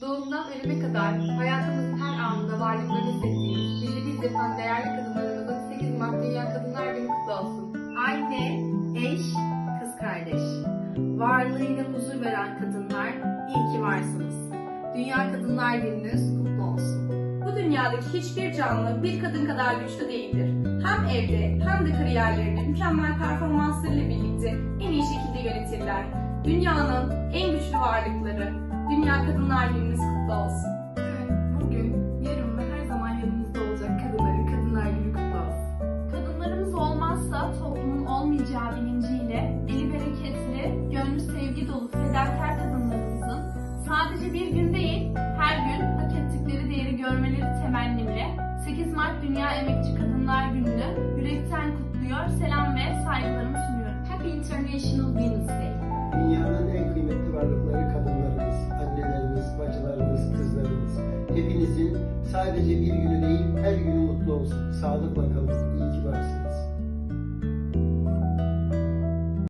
Doğumdan ölüme kadar hayatımızın her anında varlıklarını hissettiğimiz, bizi biz yapan değerli kadınlarımızın 8 Mart Dünya Kadınlar Günü kutlu olsun. Anne, eş, kız kardeş. Varlığıyla huzur veren kadınlar, iyi ki varsınız. Dünya Kadınlar Gününüz kutlu olsun. Bu dünyadaki hiçbir canlı bir kadın kadar güçlü değildir. Hem evde hem de kariyerlerini mükemmel performanslarıyla birlikte en iyi şekilde yönetirler. Dünyanın en güçlü varlıkları. Dünya Kadınlar Gününüz kutlu olsun. Bugün, yarın ve her zaman yanımızda olacak kadınların Kadınlar Günü kutlu olsun. Kadınlarımız olmazsa toplumun olmayacağı bilinciyle eli bereketli, gönlü sevgi dolu fedakar kadınlarımızın sadece bir gün değil, her gün hak ettikleri değeri görmeleri temennimle 8 Mart Dünya Emekçi Kadınlar Günü'nü yürekten kutluyor, selam ve saygılarımı sunuyorum. Happy International Sadece bir günü değil her günü mutlu olsun. Sağlıkla kalın.